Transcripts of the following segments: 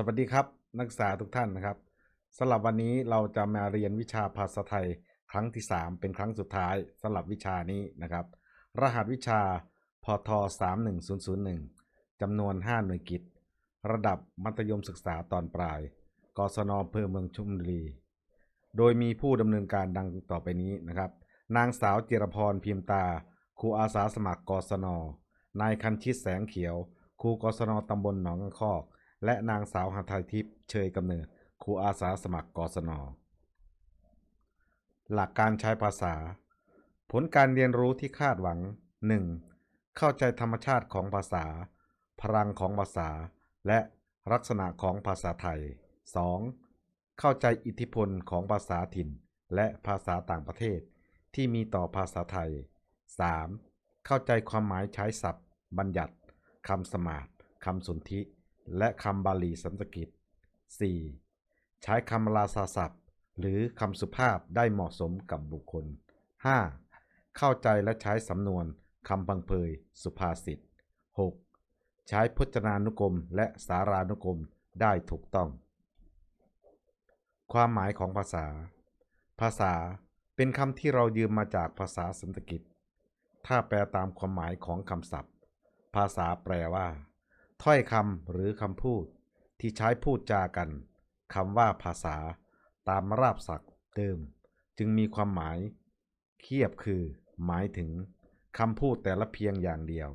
สวัสดีครับ นักศึกษาทุกท่านนะครับสำหรับวันนี้เราจะมาเรียนวิชาภาษาไทย ครั้งที่ 3 เป็นครั้งสุดท้ายสำหรับวิชานี้นะครับ รหัสวิชาพท31001จำนวน 5 หน่วยกิจ ระดับมัธยมศึกษาตอนปลาย กศนอำเภอเมืองชุมบุรี โดยมีผู้ดำเนินการดังต่อไปนี้นะครับ นางสาวจิรพรพิมตา ครูอาสาสมัครกศน นายคันชิตแสงเขียว ครูกศนตำบลหนองกังคอก และนางสาวหาไทยทิพย์เชยกำเนิดครูอาสาสมัครกศน หลักการใช้ภาษา ผลการเรียนรู้ที่คาดหวัง 1. เข้าใจธรรมชาติของภาษา พลังของภาษา และลักษณะของภาษาไทย 2. เข้าใจอิทธิพลของภาษาถิ่น และภาษาต่างประเทศ ที่มีต่อภาษาไทย 3. เข้าใจความหมายใช้ศัพท์ บัญญัติคำสมาร์ทคำสนธิ และคำบาลีสันสกฤต 4. ใช้คำราษาศัพท์ หรือคำสุภาพได้เหมาะสมกับบุคคล 5. เข้าใจและใช้สำนวนคำพังเพย สุภาษิต 6. ใช้พจนานุกรมและสารานุกรมได้ถูกต้อง ความหมายของภาษา ภาษาเป็นคำที่เรายืมมาจากภาษาสันสกฤต ถ้าแปลตามความหมายของคำศัพท์ ภาษาแปลว่า ถ้อยคำหรือคำพูดที่ใช้พูดจากันคำว่าภาษา ตามราบศัพท์เดิม จึงมีความหมายเทียบคือ หมายถึงคำพูดแต่ละเพียงอย่างเดียว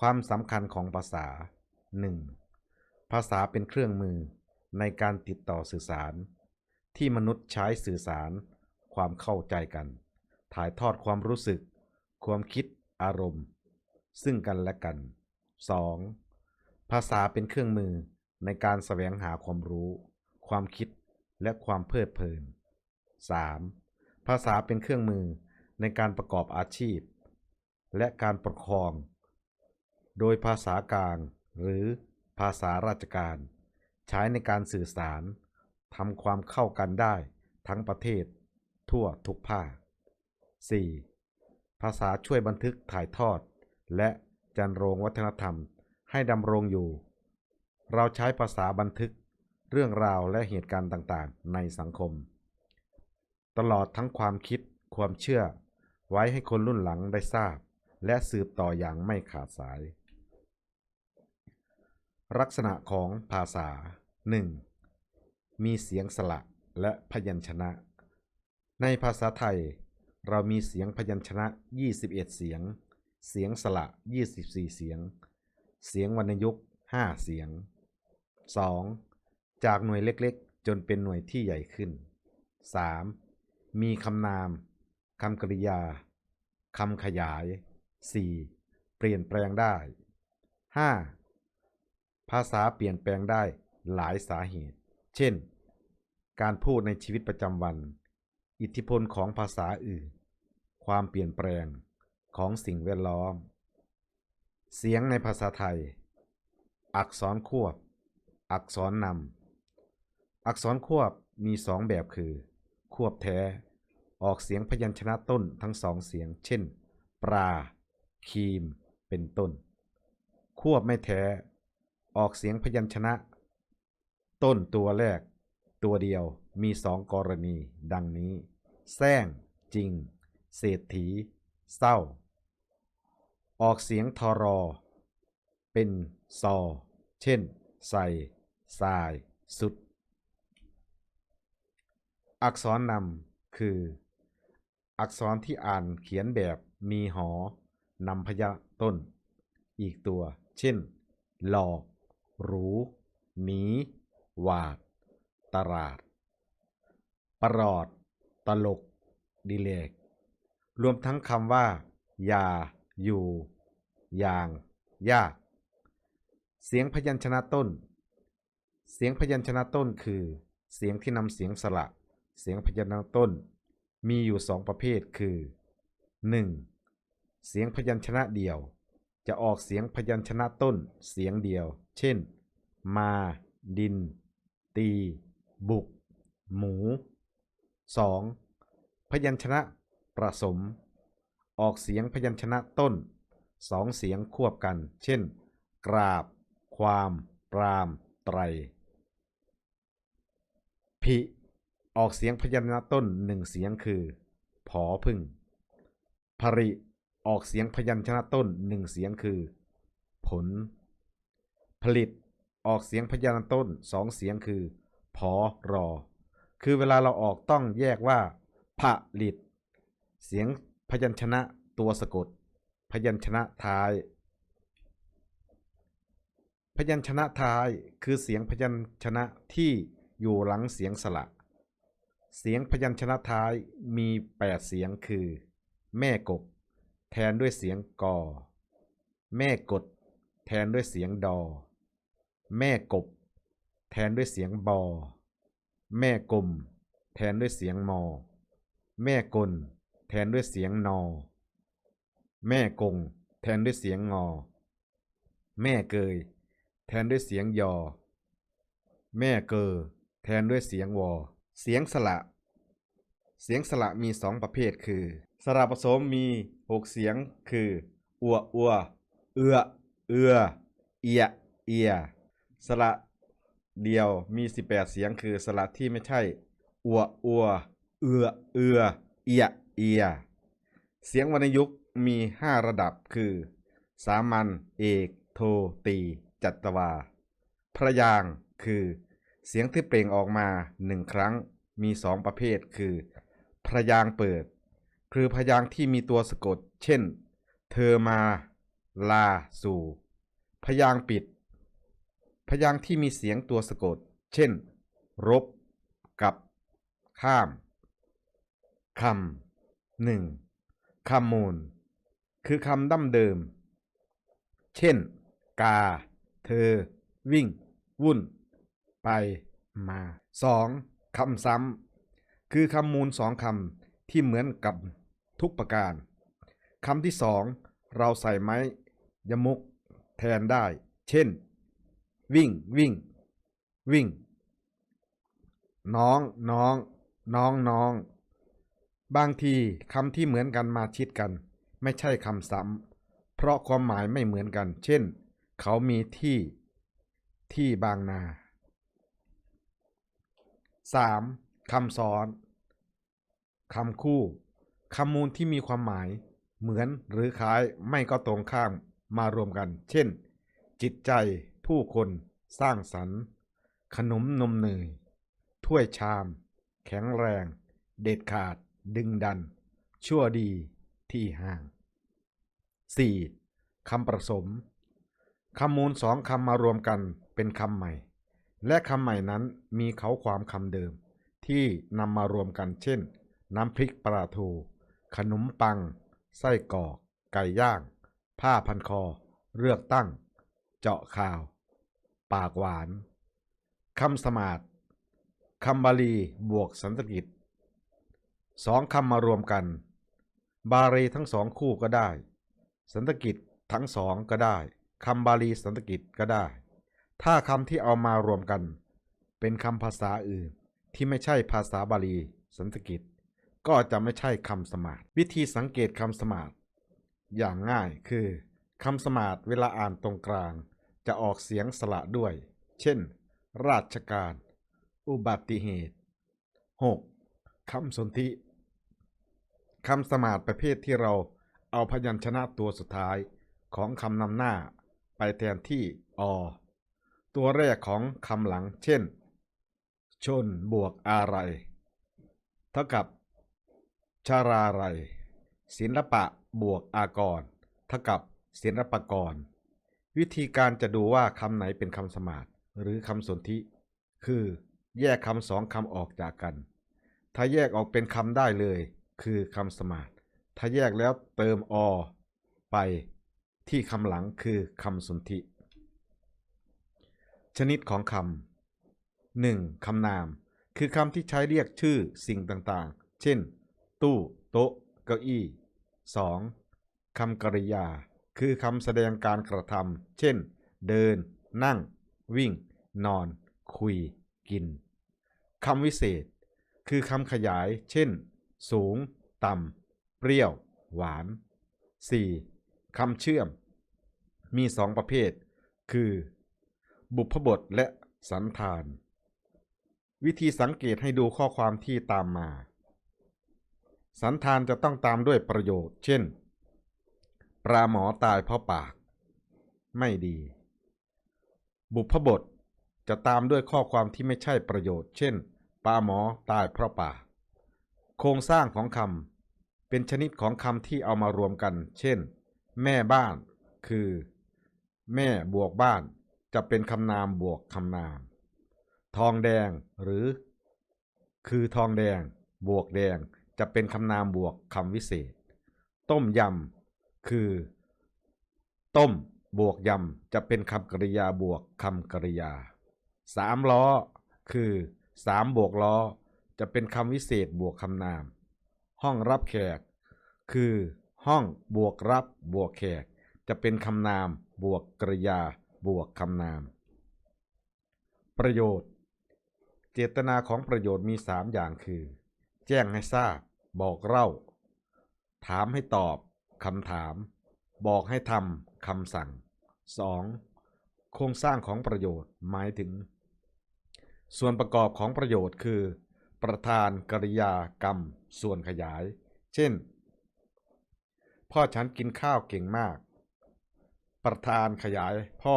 ความสำคัญของภาษา 1. ภาษาเป็นเครื่องมือในการติดต่อสื่อสาร ที่มนุษย์ใช้สื่อสาร ความเข้าใจกัน ถ่ายทอดความรู้สึก ความคิดอารมณ์ ซึ่งกันและกัน 2. ภาษาเป็นเครื่องมือในการแสวงหาความรู้ ความคิดและความเพลิดเพลิน 3. ภาษาเป็นเครื่องมือในการประกอบอาชีพ และการปกครอง โดยภาษากลางหรือภาษาราชการ ใช้ในการสื่อสารทำความเข้ากันได้ทั้งประเทศ ทั่วทุกภาค 4. ภาษาช่วยบันทึกถ่ายทอด และจันโรงวัฒนธรรม ให้ดำรงอยู่ เราใช้ภาษาบันทึกเรื่องราวและเหตุการณ์ต่างๆ ในสังคม ตลอดทั้งความคิดความเชื่อ ไว้ให้คนรุ่นหลังได้ทราบ และสืบต่ออย่างไม่ขาดสาย ลักษณะของภาษา 1. มีเสียงสระและพยัญชนะ ในภาษาไทย เรามีเสียงพยัญชนะ 21 เสียง เสียงสระ 24 เสียง เสียงวรรณยุกต์5เสียง 2. จากหน่วยเล็กๆ จนเป็นหน่วยที่ใหญ่ขึ้น 3. มีคำนาม คำกริยา คำขยาย 4. เปลี่ยนแปลงได้ 5. ภาษาเปลี่ยนแปลงได้หลายสาเหตุ เช่น การพูดในชีวิตประจำวัน อิทธิพลของภาษาอื่น ความเปลี่ยนแปลงของสิ่งแวดล้อม เสียงในภาษาไทย อักษรควบ อักษรนำ อักษรควบมีสองแบบคือ ควบแท้ ออกเสียงพยัญชนะต้นทั้งสองเสียง เช่น ปลาครีม เป็นต้น ควบไม่แท้ ออกเสียงพยัญชนะ ต้นตัวแรก ตัวเดียวมีสองกรณี ดังนี้แซงจริง เศรษฐี เศร้า ออกเสียงทอรอ เป็นซอ เช่น ใส่ทราย สุด อักษรนำคือ อักษรที่อ่านเขียนแบบมีหอนำพยะต้น อีกตัว เช่น หลอกหรูหนี หวาด ตลาด ประหลอด ตลก ดิเลก รวมทั้งคำว่า ยา อยู่อย่างยาก เสียงพยัญชนะต้น เสียงพยัญชนะต้นคือ เสียงที่นำเสียงสระ เสียงพยัญชนะต้น มีอยู่สองประเภทคือ 1. เสียงพยัญชนะเดียว จะออกเสียงพยัญชนะต้น เสียงเดียว เช่น มา ดิน ตี บุก หมู 2. พยัญชนะประสม ออกเสียงพยัญชนะต้นสองเสียงควบกัน เช่น กราบ ความ ปราม ไตรพิออกเสียงพยัญชนะต้นหนึ่งเสียงคือ ผอพึ่งภริออกเสียงพยัญชนะต้นหนึ่งเสียงคือ ผล ผลิตออกเสียงพยัญชนะต้นสองเสียงคือพอรอ คือเวลาเราออกต้องแยกว่าผลิต เสียง พยัญชนะตัวสะกด พยัญชนะท้าย พยัญชนะท้ายคือเสียงพยัญชนะที่อยู่หลังเสียงสระ เสียงพยัญชนะท้ายมี 8 เสียงคือ แม่กบ แทนด้วยเสียงกอ แม่กด แทนด้วยเสียงดอ แม่กบ แทนด้วยเสียงบอ แม่กลม แทนด้วยเสียงมอ แม่กล แทนด้วยเสียงนอ แม่กง แทนด้วยเสียงงอ แม่เกย แทนด้วยเสียงยอ แม่เกอ แทนด้วยเสียงวอ เสียงสระเสียงสระมีสองประเภทคือ สระผสมมีหกเสียงคือ อัวอัวเอือเอือ เอีย เอีย สระเดียวมี18เสียงคือสระที่ไม่ใช่ อัวอัวเอือเอือ เอีย เอีย เสียงวรรณยุกต์มี 5 ระดับคือ สามัญ เอก โท ตี จัตวา พระยางคือ เสียงที่เปล่งออกมาหนึ่งครั้งมีสองประเภทคือ พระยางเปิด คือพยางที่มีตัวสะกด เช่น เธอมา ลา สู่ พยางปิด พยางที่มีเสียงตัวสะกด เช่น รบ กับ ข้ามคำ หนึ่งคำมูล คือคำดั้มเดิม เช่น กา เธอ วิ่ง วุ่น ไป มา 2. คำซ้ำ คือคำมูลสองคำที่เหมือนกับทุกประการ คำที่สองเราใส่ไม้ยมุกแทนได้ เช่น วิ่ง วิ่ง วิ่ง น้อง น้อง น้องน้อง บางทีคำที่เหมือนกันมาชิดกัน ไม่ใช่คำซ้ำเพราะความหมายไม่เหมือนกัน เช่น เขามีที่ ที่บางนา 3. คำซ้อนคำคู่คำมูลที่มีความหมาย เหมือนหรือคล้ายไม่ก็ตรงข้ามมารวมกัน เช่น จิตใจ ผู้คน สร้างสรรค์ ขนมนมเนยถ้วยชาม แข็งแรง เด็ดขาด ดึงดัน ชั่วดีที่ห่าง 4. คำประสมคำมูลสองคำมารวมกันเป็นคำใหม่ และคำใหม่นั้นมีเขาความคำเดิม ที่นำมารวมกันเช่น น้ำพริกปลาทู ขนมปัง ไส้กรอก ไก่ย่าง ผ้าพันคอ เลือกตั้ง เจาะข่าว ปากหวาน คำสมาดคำบาลีบวกสันสกฤต สองคำมารวมกัน บาลีทั้งสองคู่ก็ได้ สันสกฤตทั้งสองก็ได้คำบาลีสันสกฤตก็ได้ ถ้าคำที่เอามารวมกัน เป็นคำภาษาอื่นที่ไม่ใช่ภาษาบาลีสันสกฤตก็จะไม่ใช่คำสมาธิวิธีสังเกตคำสมาธิอย่างง่ายคือคำสมาธิเวลาอ่านตรงกลาง จะออกเสียงสระด้วย เช่น ราชการ อุบัติเหตุ 6. คำสนธิคำสมาธิประเภทที่เราเอาพยัญชนะตัวสุดท้ายของคำนำหน้าไปแทนที่อ ตัวแรกของคำหลัง เช่น ชนบวกอะไร เท่ากับ ชาราไรศิลปะบวกอากร เท่ากับศิลปากร วิธีการจะดูว่าคำไหนเป็นคำสมาธิหรือคำสนธิคือแยกคำสองคำออกจากกัน ถ้าแยกออกเป็นคำได้เลย คือคำสมาธถ้าแยกแล้วเติมอไปที่คำหลังคือคำสนธิ ชนิดของคำหนึ่งคำนาม คือคำที่ใช้เรียกชื่อสิ่งต่างๆ เช่น ตู้ โต๊ะ เก้าอี้ 2. คำกริยา คือคำแสดงการกระทำเช่น เดิน นั่ง วิ่ง นอน คุย กิน คำวิเศษ คือคำขยาย เช่น สูง ต่ำ เปรี้ยว หวาน 4. คำเชื่อม มีสองประเภท คือ บุพบทและสันธาน วิธีสังเกตให้ดูข้อความที่ตามมา สันธานจะต้องตามด้วยประโยชน์เช่น ปลาหมอตายเพราะปาก ไม่ดี บุพบทจะตามด้วยข้อความที่ไม่ใช่ประโยชน์ เช่น ปลาหมอตายเพราะป่า โครงสร้างของคำเป็นชนิดของคำที่เอามารวมกัน เช่น แม่บ้าน คือ แม่บวกบ้าน จะเป็นคำนามบวกคำนาม ทองแดงหรือ คือทองแดง บวกแดงจะเป็นคำนามบวกคำวิเศษ ต้มยำ คือ ต้ม บวกยำ จะเป็นคำกริยาบวกคำกริยาสามล้อ คือ สามบวกล้อ จะเป็นคำวิเศษบวกคำนาม ห้องรับแขก คือห้องบวกรับบวกแขก จะเป็นคำนามบวกกริยาบวกคำนาม ประโยชน์ เจตนาของประโยชน์มีสามอย่างคือ แจ้งให้ทราบ บอกเล่า ถามให้ตอบคำถาม บอกให้ทำคำสั่ง 2. โครงสร้างของประโยชน์หมายถึง ส่วนประกอบของประโยชน์คือ ประธานกริยากรรม ส่วนขยาย เช่น พ่อฉันกินข้าวเก่งมาก ประธานขยาย พ่อ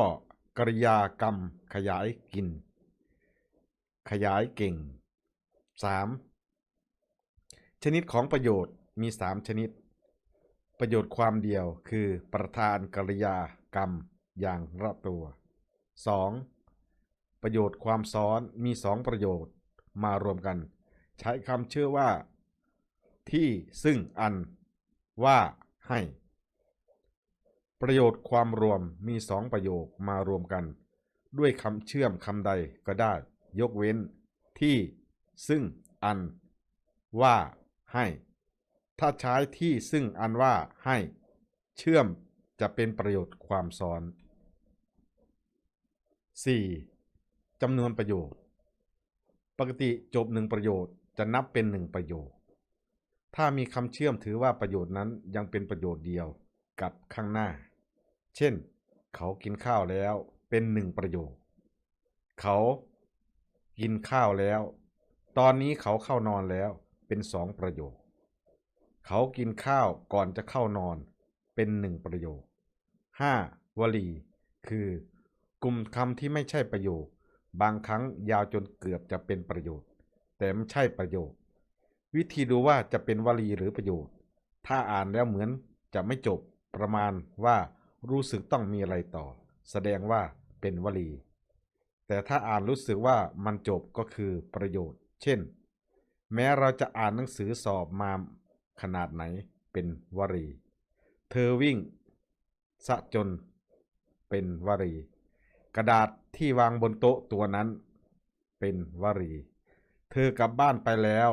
กริยากรรม ขยายกิน ขยายเก่ง 3. ชนิดของประโยชน์มี 3 ชนิด ประโยชน์ความเดียวคือประธานกริยากรรมอย่างละตัว 2. ประโยชน์ความซ้อนมี2ประโยชน์มารวมกัน ใช้คำเชื่อว่า ที่ซึ่งอัน ว่าให้ ประโยชน์ความรวมมี2ประโยคมารวมกัน ด้วยคำเชื่อมคำใดก็ได้ ยกเว้น ที่ ซึ่งอัน ว่าให้ ถ้าใช้ที่ซึ่งอันว่าให้ เชื่อมจะเป็นประโยชน์ความซ้อน 4. จำนวนประโยชน์ปกติจบหนึ่งประโยชน์จะนับเป็นหนึ่งประโยค ถ้ามีคำเชื่อมถือว่าประโยชน์นั้นยังเป็นประโยชน์เดียวกับข้างหน้า เช่น เขากินข้าวแล้วเป็นหนึ่งประโยค เขากินข้าวแล้ว ตอนนี้เขาเข้านอนแล้วเป็นสองประโยค เขากินข้าวก่อนจะเข้านอนเป็นหนึ่งประโยค 5. วลี คือ กลุ่มคำที่ไม่ใช่ประโยค บางครั้งยาวจนเกือบจะเป็นประโยชน์ แต่ไม่ใช่ประโยควิธีดูว่าจะเป็นวลีหรือประโยชน์ ถ้าอ่านแล้วเหมือนจะไม่จบประมาณว่ารู้สึกต้องมีอะไรต่อ แสดงว่าเป็นวลี แต่ถ้าอ่านรู้สึกว่ามันจบก็คือประโยชน์ เช่น แม้เราจะอ่านหนังสือสอบมาขนาดไหนเป็นวลี เธอวิ่งสะจนเป็นวลี กระดาษ ที่วางบนโต๊ะตัวนั้น เป็นวลี เธอกลับบ้านไปแล้ว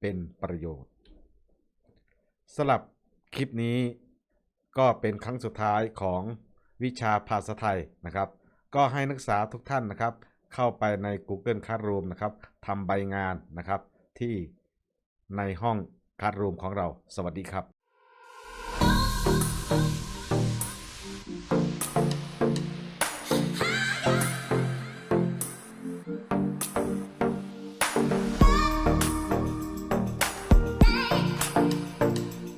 เป็นประโยชน์สลับคลิปนี้ก็เป็นครั้งสุดท้ายของวิชาภาษาไทยนะครับ ก็ให้นักศึกษาทุกท่านนะครับ เข้าไปใน Google Classroom นะครับทำใบงานนะครับที่ในห้อง Classroom ของเรา สวัสดีครับ